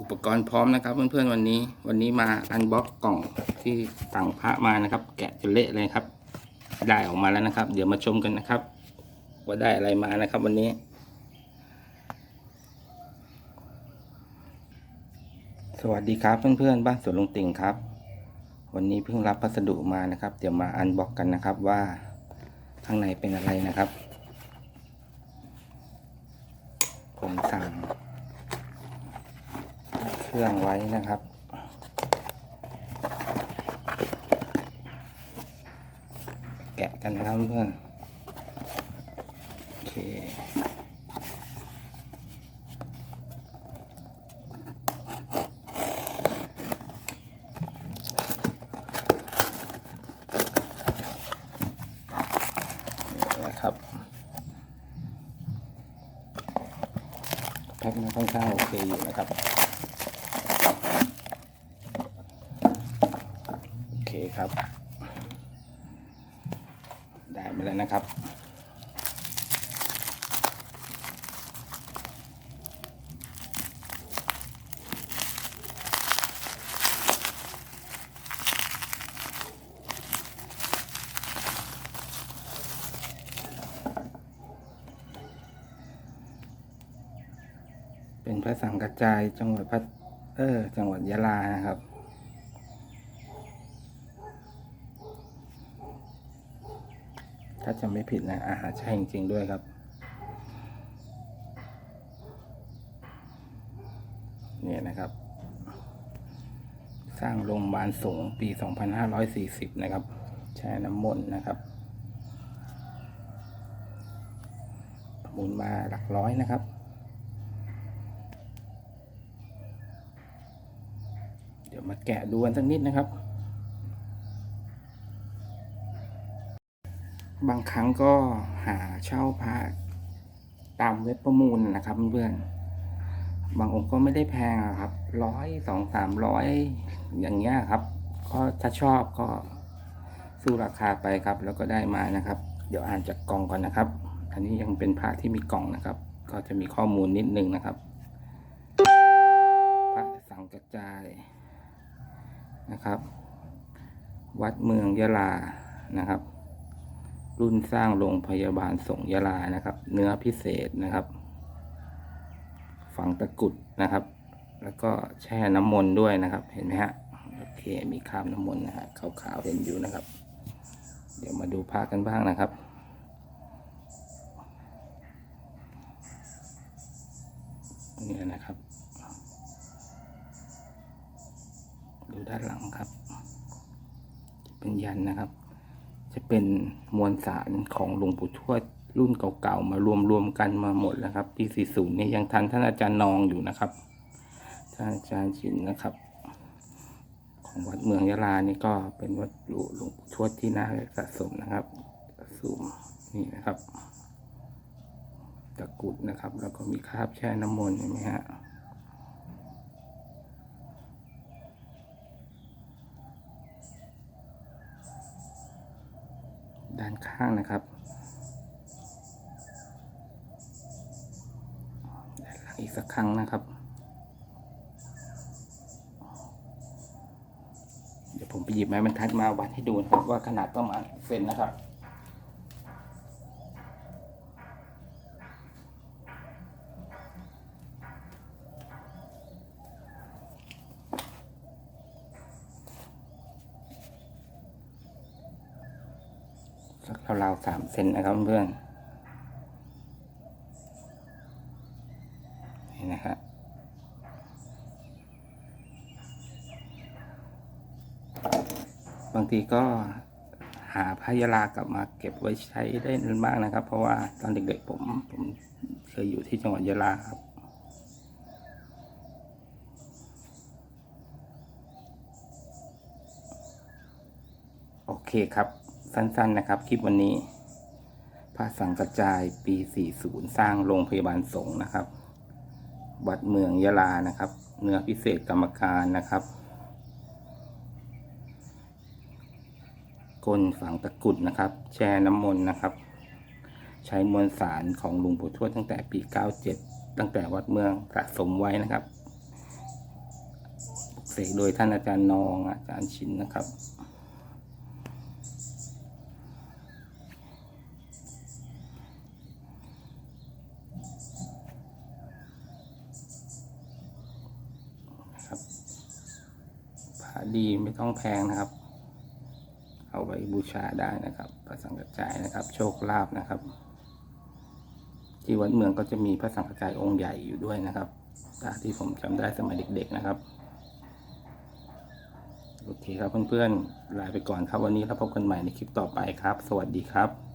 อุปกรณ์พร้อมนะครับ เพื่อนๆวันนี้ วันนี้มาอันบ็อกกล่องที่สั่งพระมานะครับ แกะจนเละเลยครับ ได้ออกมาแล้วนะครับ เดี๋ยวมาชมกันนะครับ ว่าได้อะไรมานะครับ วันนี้ สวัสดีครับเพื่อนๆบ้านสวนลุงติ่งครับ วันนี้เพิ่งรับพัสดุมานะครับ เดี๋ยวมาอันบ็อกกันนะครับว่าข้างในเป็นอะไรนะครับ ผมสั่ง รื่องไว้นะครับ แกะกันนะครับเพื่อนโอเคนะครับแพ็คมาค่อนข้างโอเคอยู่นะครับ โอ เคครับ ได้มาแล้วนะครับ เป็นพระสังกัจจายจังหวัดพัทเออ จังหวัดยะลานะครับ ถ้าจำไม่ผิดนะอาหารใช่จริง ๆ ด้วยครับ เนี่ยนะครับ สร้างโรงพยาบาลสงปี 2540 นะครับ แช่น้ำมนต์นะครับประมูลมาหลักร้อยนะครับเดี๋ยวมาแกะดูกันสักนิดนะครับ บางครั้งก็หาเช่าพระตามเว็บประมูลนะครับเพื่อนบางองค์ก็ไม่ได้แพงครับร้อยสองสามร้อยอย่างเงี้ยครับ ก็ถ้าชอบก็สู้ราคาไปครับ แล้วก็ได้มานะครับ เดี๋ยวอ่านจากกล่องก่อนนะครับ อันนี้ยังเป็นพระที่มีกล่องนะครับ ก็จะมีข้อมูลนิดนึงนะครับพระสังกระจายนะครับ วัดเมืองยะลานะครับ รุ่นสร้างโรงพยาบาลสงยะลานะครับ เนื้อพิเศษนะครับ ฝังตะกุดนะครับ แล้วก็แช่น้ำมนต์ด้วยนะครับ เห็นไหมฮะโอเคมีคราบน้ำมนต์นะฮะขาวๆเห็นอยู่นะครับ เดี๋ยวมาดูพระกันบ้างนะครับนี่นะครับ ดูด้านหลังครับ เป็นยันนะครับ จะเป็นมวลสารของหลวงปู่ทวดรุ่นเก่าๆมารวมๆกันมาหมดแล้วครับ ปี 40 นี่ยังทันท่านอาจารย์นองอยู่นะครับท่านอาจารย์ชินนะครับ ของวัดเมืองยะลานี่ก็เป็นวัดหลวงปู่ทวดที่น่าสะสมนะครับสูมนี่นะครับตะกุดนะครับ แล้วก็มีคราบแช่น้ำมนต์เห็นไหมฮะ ด้านข้างนะครับด้านหลังอีกสักครั้งนะครับ เดี๋ยวผมไปหยิบไม้บรรทัดมาวัดให้ดูนะครับว่าขนาดประมาณเซนนะครับ สักราวๆสามเซนนะครับเพื่อนนี่นะฮะบางทีก็หาพายาลากลับมาเก็บไว้ใช้ได้มากนะครับ เพราะว่าตอนเด็กๆผมผมเคยอยู่ที่จังหวัดยะลาครับโอเคครับ สั้นๆนะครับ คลิปวันนี้พระสังกระจายปี 40 สร้างโรงพยาบาลสงฆ์นะครับ วัดเมืองยะลานะครับ เนื้อพิเศษกรรมการนะครับก้นฝังตะกุดนะครับ แช่น้ำมนต์นะครับ ใช้มวลสารของหลุงปู่ทวดตั้งแต่ปี 97 ตั้งแต่วัดเมืองสะสมไว้นะครับ เสกโดยท่านอาจารย์นองอาจารย์ชินนะครับ ดีไม่ต้องแพงนะครับ เอาไว้บูชาได้นะครับพระสังกัจจายนะครับ โชคลาภนะครับ ที่วัดเมืองก็จะมีพระสังกัจจายองค์ใหญ่อยู่ด้วยนะครับตาที่ผมจำได้สมัยเด็ก ๆนะครับโอเคครับเพื่อนๆลาไปก่อนครับวันนี้แล้วพบกันใหม่ในคลิปต่อไปครับ สวัสดีครับ